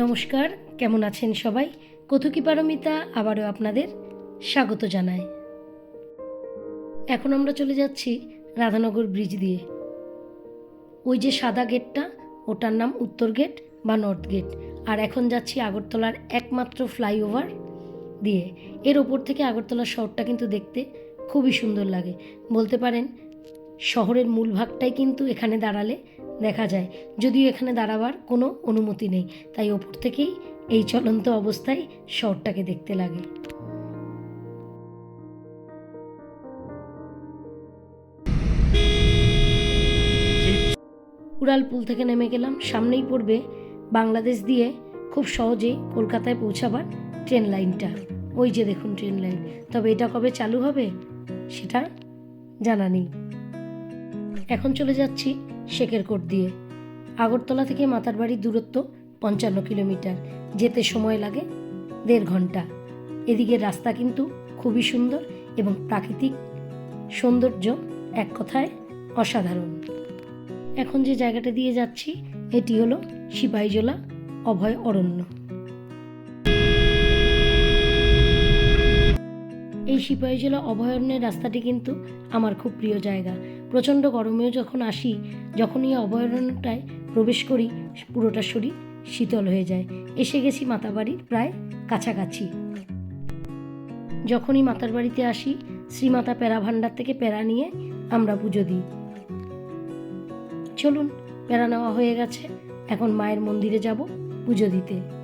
নমস্কার, কেমন আছেন সবাই? কথকি পারমিতা আবারও আপনাদের স্বাগত জানাই এখন আমরা চলে যাচ্ছি রাধানগর ব্রিজ দিয়ে। ওই যে সাদা গেটটা, ওটার নাম উত্তর গেট বা নর্থ গেট। আর এখন যাচ্ছি আগরতলার একমাত্র ফ্লাইওভার দিয়ে। এর ওপর থেকে আগরতলা শহরটা কিন্তু দেখতে খুবই সুন্দর লাগে। বলতে পারেন শহরের মূল ভাগটাই কিন্তু এখানে দাঁড়ালে দেখা যায়। যদিও এখানে দাঁড়াবার কোনো অনুমতি নেই, তাই ওপর থেকেই এই চলন্ত অবস্থায় শহরটাকে দেখতে লাগে। উড়ালপুল থেকে নেমে গেলাম, সামনেই পড়বে বাংলাদেশ দিয়ে খুব সহজেই কলকাতায় পৌঁছাবার ট্রেন লাইনটা। ওই যে দেখুন ট্রেন লাইন। তবে এটা কবে চালু হবে, সেটা জানা নেই। এখন চলে যাচ্ছি শেখেরকোট দিয়ে। আগরতলা থেকে মাতার বাড়ির দূরত্ব পঞ্চান্ন কিলোমিটার। যেতে সময় লাগে দেড় ঘণ্টা। এদিকে রাস্তা কিন্তু খুবই সুন্দর এবং প্রাকৃতিক সৌন্দর্য এক কথায় অসাধারণ। এখন যে জায়গাটা দিয়ে যাচ্ছি, এটি হলো সিপাহীজলা অভয় অরণ্য। এই সিপাহীজলা অভয়ারণ্যের রাস্তাটি কিন্তু আমার খুব প্রিয় জায়গা। প্রচণ্ড গরমেও যখন আসি, যখনই এই অভয়ারণ্যটায় প্রবেশ করি, পুরোটা শরীর শীতল হয়ে যায়। এসে গেছি মাতাবাড়ির প্রায় কাছাকাছি। যখনই মাতার বাড়িতে আসি, শ্রীমাতা প্যারা ভাণ্ডার থেকে প্যারা নিয়ে আমরা পুজো দিই। চলুন প্যারা নেওয়া হয়ে গেছে। এখন মায়ের মন্দিরে যাব পুজো দিতে।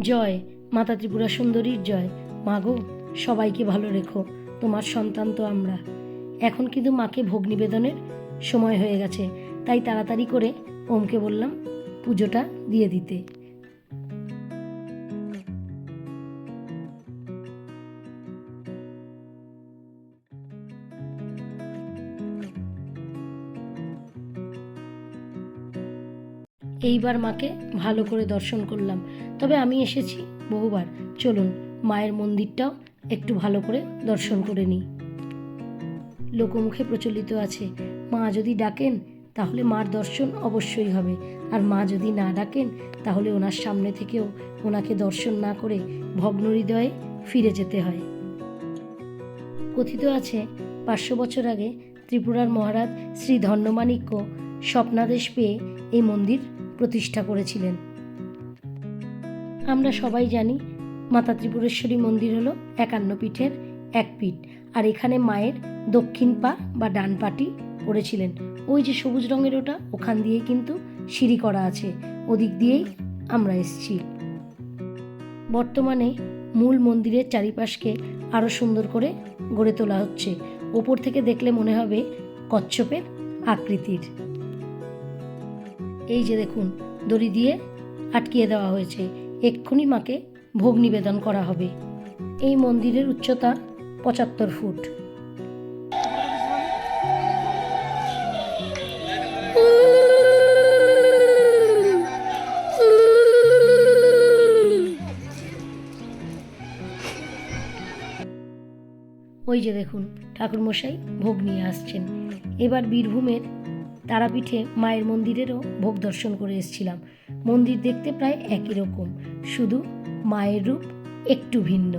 জয়, মাতা ত্রিপুরা সুন্দরীর জয়। মা গো, সবাইকে ভালো রেখো, তোমার সন্তান তো আমরা। এখন কিন্তু মাকে ভোগ নিবেদনের সময় হয়ে গেছে, তাই তাড়াতাড়ি করে ওমকে বললাম পুজোটা দিয়ে দিতে। এইবার মাকে ভালো করে দর্শন করলাম। তবে আমি এসেছি, বহুবার। চলুন, মায়ের মন্দিরটাও একটু ভালো করে দর্শন করে নিই। লোকমুখে প্রচলিত আছে, মা যদি ডাকেন, তাহলে মার দর্শন অবশ্যই হবে। আর মা যদি না ডাকেন, তাহলে ওনার সামনে থেকেও ওনাকে দর্শন না করে ভগ্ন হৃদয়ে ফিরে যেতে হয়। কথিত আছে, পাঁচশো বছর আগে ত্রিপুরার মহারাজ শ্রী ধন্যমাণিক্য স্বপ্নাদেশ পেয়ে এই মন্দির প্রতিষ্ঠা করেছিলেন। আমরা সবাই জানি মাতা ত্রিপুরেশ্বরী মন্দির হলো একান্ন পীঠের এক পীঠ। আর এখানে মায়ের দক্ষিণ পা বা ডান পাটি পড়েছিলেন। ওই যে সবুজ রঙের ওটা, ওখান দিয়ে কিন্তু সিঁড়ি করা আছে। ওদিক দিয়েই আমরা এসছি। বর্তমানে মূল মন্দিরের চারিপাশকে আরও সুন্দর করে গড়ে তোলা হচ্ছে। ওপর থেকে দেখলে মনে হবে কচ্ছপের আকৃতির। এই যে দেখুন, দড়ি দিয়ে আটকিয়ে দেওয়া হয়েছে। এক্ষুনি মাকে ভোগ নিবেদন করা হবে। এই মন্দিরের উচ্চতা পঁচাত্তর ফুট। ওই যে দেখুন, ঠাকুরমশাই ভোগ নিয়ে আসছেন। এবার বীরভূমের তারাপীঠে মায়ের মন্দিরেরও ভোগ দর্শন করে এসেছিলাম। মন্দির দেখতে প্রায় একই রকম, শুধু মায়ের রূপ একটু ভিন্ন।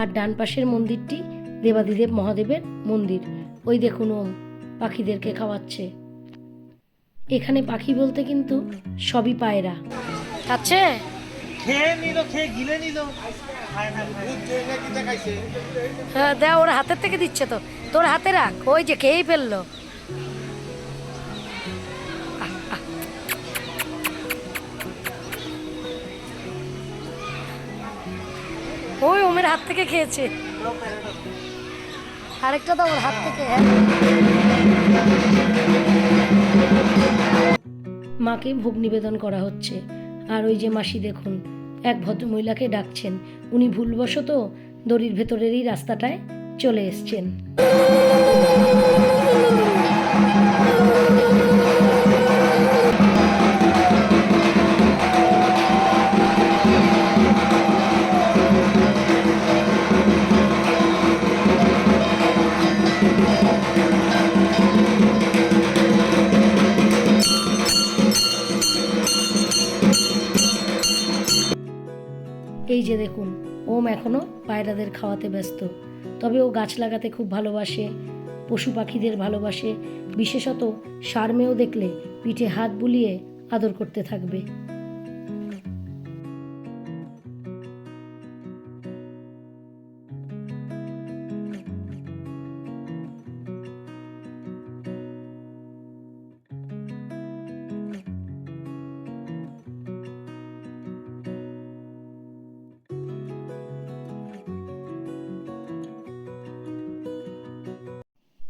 আর ডান পাশের মন্দিরটি দেবাদিদেব মহাদেবের মন্দির। ওই দেখুন পাখিদেরকে খাওয়াচ্ছে। এখানে পাখি বলতে কিন্তু সবই পায়রা। আছে খেয়ে নিল খেয়ে গিলে নিল। হ্যাঁ দেখ ওর হাতের থেকে দিচ্ছে তো। তোর হাতে রাখ ওই যে খেয়েই ফেলল। ওই ওমের হাত থেকে খেয়েছে। আরেকটা তো ওর হাত থেকে। মাকে ভোগ নিবেদন করা হচ্ছে। আর ওই যে মাসি দেখুন, এক ভদ্রমহিলাকে ডাকছেন। উনি ভুলবশত দড়ির ভেতরেরই রাস্তাটায় চলে এসছেন। এই যে দেখুন, ওম এখনও পায়রাদের খাওয়াতে ব্যস্ত। তবে ও গাছ লাগাতে খুব ভালোবাসে, পশু পাখিদের ভালোবাসে, বিশেষত সারমেও দেখলে পিঠে হাত বুলিয়ে আদর করতে থাকবে।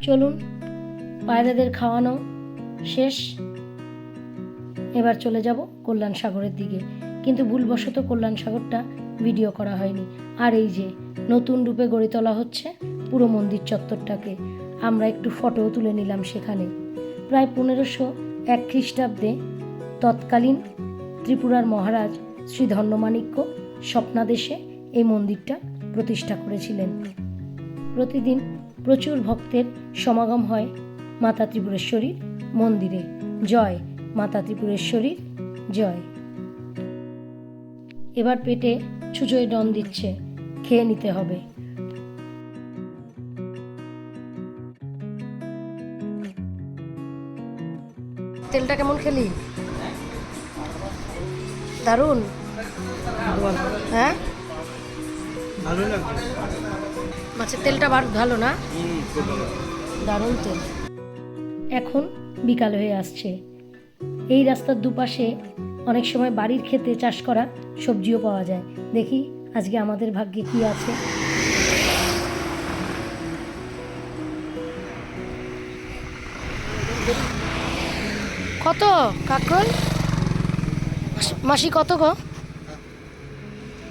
চলুন, পায়রাদের খাওয়ানো শেষ। এবার চলে যাব কল্যাণ সাগরের দিকে। কিন্তু ভুলবশত কল্যাণ সাগরটা ভিডিও করা হয়নি। আর এই যে, নতুন রূপে গড়ে তোলা হচ্ছে পুরো মন্দির চত্বরটাকে। আমরা একটু ফটোও তুলে নিলাম সেখানে। প্রায় পনেরোশো এক খ্রিস্টাব্দে তৎকালীন ত্রিপুরার মহারাজ শ্রী ধন্যমাণিক্য স্বপ্নাদেশে এই মন্দিরটা প্রতিষ্ঠা করেছিলেন। প্রতিদিন প্রচুর ভক্তের সমাগম হয় মাতা ত্রিপুরেশ্বরীর মন্দিরে। জয় মাতা ত্রিপুরেশ্বরীর জয়। এবার পেটে ছুচোয় ডন দিচ্ছে খেয়ে নিতে হবে। তেলটা কেমন খেলি? দারুণ। হ্যাঁ? মাছের তেলটা বার ভালো না? দারুণ তেল। এখন বিকাল হয়ে আসছে। এই রাস্তার দুপাশে অনেক সময় বাড়ির খেতে চাষ করা সবজিও পাওয়া যায়। দেখি আজকে আমাদের ভাগ্যে কি আছে। কত কাকল মাসি কত গো?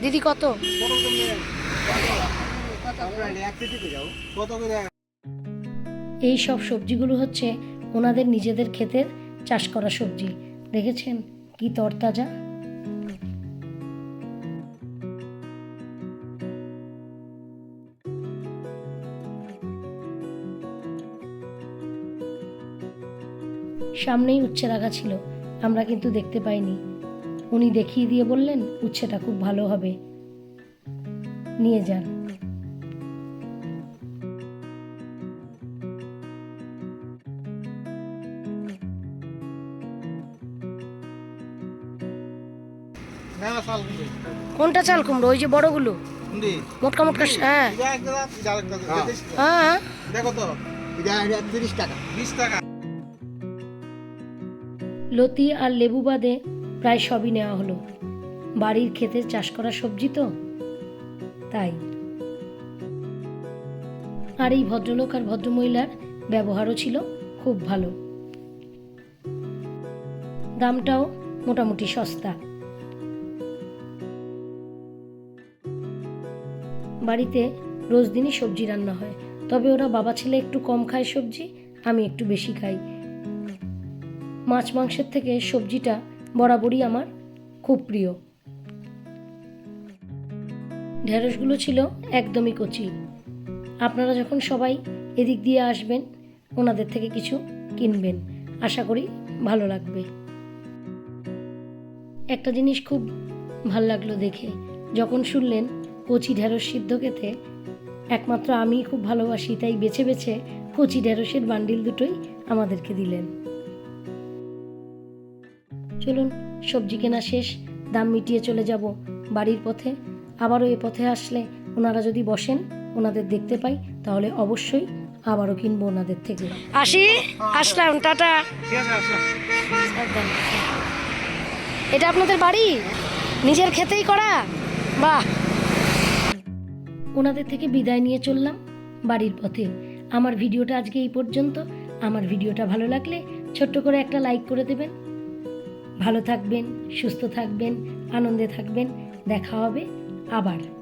দিদি কত? এই সব সবজিগুলো হচ্ছে ওনাদের নিজেদের ক্ষেতের চাষ করা সবজি। দেখেছেন কি তরতাজা? সামনেই উচ্ছে রাখা ছিল, আমরা কিন্তু দেখতে পাইনি। উনি দেখিয়ে দিয়ে বললেন উচ্ছেটা খুব ভালো হবে। নিয়ে যান। কোনটা চাল কুমড়ো? ওই যে বড়গুলো? মোটকা মোটকা হ্যাঁ। হ্যাঁ। হ্যাঁ। দেখো তো। টাকা। টাকা। লতি আর লেবু বাদে প্রায় সবই নেওয়া হলো। বাড়ির ক্ষেতে চাষ করা সবজি তো? তাই। আর এই ভদ্রলোক আর ভদ্রমহিলার ব্যবহারও ছিল খুব ভালো। দামটাও মোটামুটি সস্তা। বাড়িতে রোজ দিনই সবজি রান্না হয়। তবে ওরা বাবা ছেলে একটু কম খায় সবজি, আমি একটু বেশি খাই। মাছ মাংসের থেকে সবজিটা বরাবরই আমার খুব প্রিয়। ঢেঁড়সগুলো ছিল একদমই কচি। আপনারা যখন সবাই এদিক দিয়ে আসবেন, ওনাদের থেকে কিছু কিনবেন। আশা করি ভালো লাগবে। একটা জিনিস খুব ভালো লাগল দেখে। যখন শুনলেন কচি ঢেঁড়স সিদ্ধ খেতে। একমাত্র আমি খুব ভালোবাসি, তাই বেছে বেছে কচি ঢেঁড়সের বান্ডিল দুটোই আমাদেরকে দিলেন। চলুন, সবজি কেনা শেষ, দাম মিটিয়ে চলে যাব বাড়ির পথে। আবারও এ পথে আসলে ওনারা যদি বসেন, ওনাদের দেখতে পাই, তাহলে অবশ্যই আবারও কিনবো ওনাদের থেকে। আসি, আসলাম, টাটা। এটা আপনাদের বাড়ি? নিজের খেতেই করা? বাহ! ওনাদের থেকে বিদায় নিয়ে চললাম। বাড়ির পথে। আমার ভিডিওটা আজকে এই পর্যন্ত। আমার ভিডিওটা ভালো লাগলে ছোট্ট করে একটা লাইক করে দেবেন। ভালো থাকবেন, সুস্থ থাকবেন, আনন্দে থাকবেন। দেখা হবে আবার।